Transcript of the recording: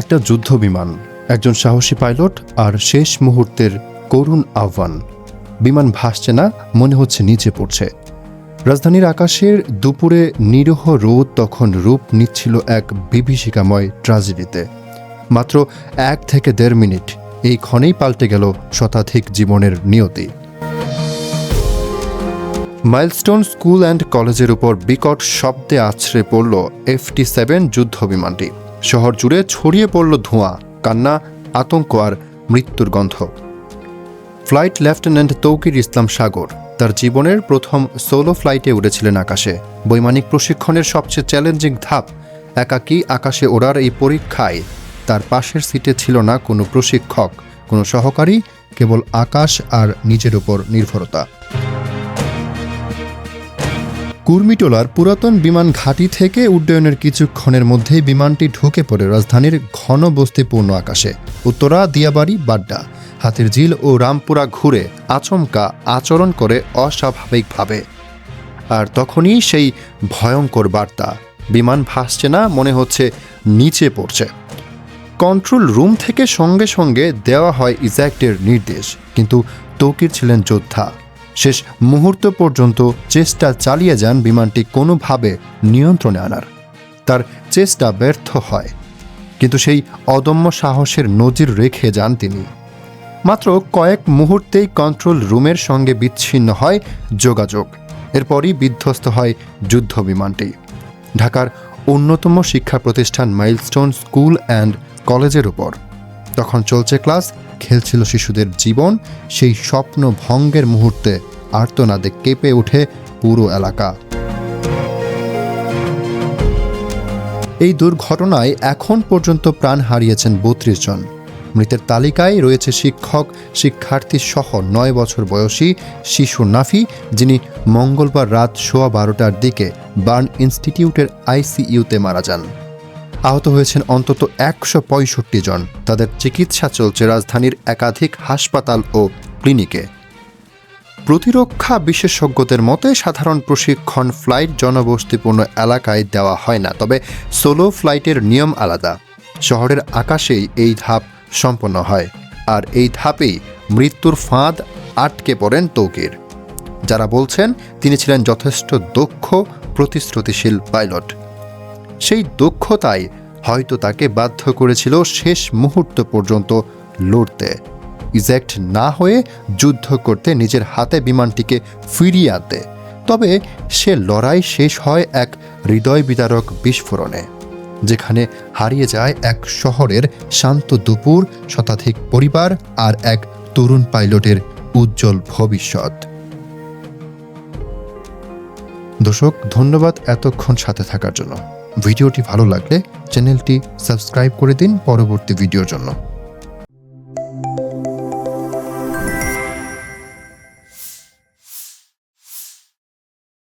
একটা যুদ্ধ বিমান একজন সাহসী পাইলট আর শেষ মুহূর্তের করুণ আহ্বান। বিমান ভাসছে না, মনে হচ্ছে নিচে পড়ছে। রাজধানীর আকাশের দুপুরে নিরহ রোদ তখন রূপ নিচ্ছিল এক বিভীষিকাময় ট্রাজেডিতে মাত্র এক থেকে দেড় মিনিট, এই ক্ষণেই পাল্টে গেল শতাধিক জীবনের নিয়তি। মাইলস্টোন স্কুল অ্যান্ড কলেজের উপর বিকট শব্দে আছড়ে পড়ল এফটি সেভেন যুদ্ধ বিমানটি শহর জুড়ে ছড়িয়ে পড়ল ধোঁয়া, কান্না, আতঙ্ক আর মৃত্যুর গন্ধ। ফ্লাইট লেফটেন্যান্ট তৌকির ইসলাম সাগর তার জীবনের প্রথম সোলো ফ্লাইটে উড়েছিলেন আকাশে। বৈমানিক প্রশিক্ষণের সবচেয়ে চ্যালেঞ্জিং ধাপ, একাকী আকাশে ওড়ার এই পরীক্ষায় তার পাশের সিটে ছিল না কোনো প্রশিক্ষক, কোনো সহকারী, কেবল আকাশ আর নিজের উপর নির্ভরতা। কুর্মিটোলার পুরাতন বিমান ঘাঁটি থেকে উড্ডয়নের কিছুক্ষণের মধ্যেই বিমানটি ঢুকে পড়ে রাজধানীর ঘন বস্তিপূর্ণ আকাশে। উত্তরা, দিয়াবাড়ি, বাড্ডা হাতির ঝিল ও রামপুরা ঘুরে আচমকা আচরণ করে অস্বাভাবিকভাবে। আর তখনই সেই ভয়ঙ্কর বার্তা, বিমান ভাসছে না, মনে হচ্ছে নিচে পড়ছে। কন্ট্রোল রুম থেকে সঙ্গে সঙ্গে দেওয়া হয় ইজ্যাক্টের নির্দেশ, কিন্তু তৌকির ছিলেন যোদ্ধা। শেষ মুহূর্ত পর্যন্ত চেষ্টা চালিয়ে যান বিমানটি কোনোভাবে নিয়ন্ত্রণে আনার। তার চেষ্টা ব্যর্থ হয়, কিন্তু সেই অদম্য সাহসের নজির রেখে যান তিনি। মাত্র কয়েক মুহূর্তেই কন্ট্রোল রুমের সঙ্গে বিচ্ছিন্ন হয় যোগাযোগ। এরপরই বিধ্বস্ত হয় যুদ্ধ বিমানটি। ঢাকার অন্যতম শিক্ষা প্রতিষ্ঠান মাইলস্টোন স্কুল অ্যান্ড কলেজের উপর। তখন চলছে ক্লাস, খেলছিল শিশুদের জীবন, সেই স্বপ্ন ভঙ্গের মুহূর্তে আর্তনাদে কেঁপে ওঠে পুরো এলাকা। এই দুর্ঘটনায় এখন পর্যন্ত প্রাণ হারিয়েছেন বত্রিশ জন। মৃতের তালিকায় রয়েছে শিক্ষক, শিক্ষার্থী সহ নয় বছর বয়সী শিশু নাফি, যিনি মঙ্গলবার রাত সোয়া বারোটার দিকে বার্ন ইনস্টিটিউটের আইসিইউতে মারা যান। আহত হয়েছেন অন্তত একশো পঁয়ষট্টি জন। তাদের চিকিৎসা চলছে রাজধানীর একাধিক হাসপাতাল ও ক্লিনিকে। প্রতিরক্ষা বিশেষজ্ঞদের মতে, সাধারণ প্রশিক্ষণ ফ্লাইট জনবস্তিপূর্ণ এলাকায় দেওয়া হয় না, তবে সোলো ফ্লাইটের নিয়ম আলাদা। শহরের আকাশেই এই ধাপ সম্পন্ন হয়, আর এই ধাপেই মৃত্যুর ফাঁদ আটকে পড়েন তৌকির। যারা বলছেন, তিনি ছিলেন যথেষ্ট দক্ষ, প্রতিশ্রুতিশীল পাইলট। সেই দক্ষতাই হয়তো তাকে বাধ্য করেছিল শেষ মুহূর্ত পর্যন্ত লড়তে। ইজেক্ট না হয়ে যুদ্ধ করতে নিজের হাতে বিমানটিকে ফিরিয়ে আনতে। তবে সে লড়াই শেষ হয় এক হৃদয় বিদারক বিস্ফোরণে, যেখানে হারিয়ে যায় এক শহরের শান্ত দুপুর, শতাধিক পরিবার আর এক তরুণ পাইলটের উজ্জ্বল ভবিষ্যৎ। দর্শক, ধন্যবাদ এতক্ষণ সাথে থাকার জন্য। ভিডিওটি ভালো লাগলে চ্যানেলটি সাবস্ক্রাইব করে দিন পরবর্তী ভিডিওর জন্য।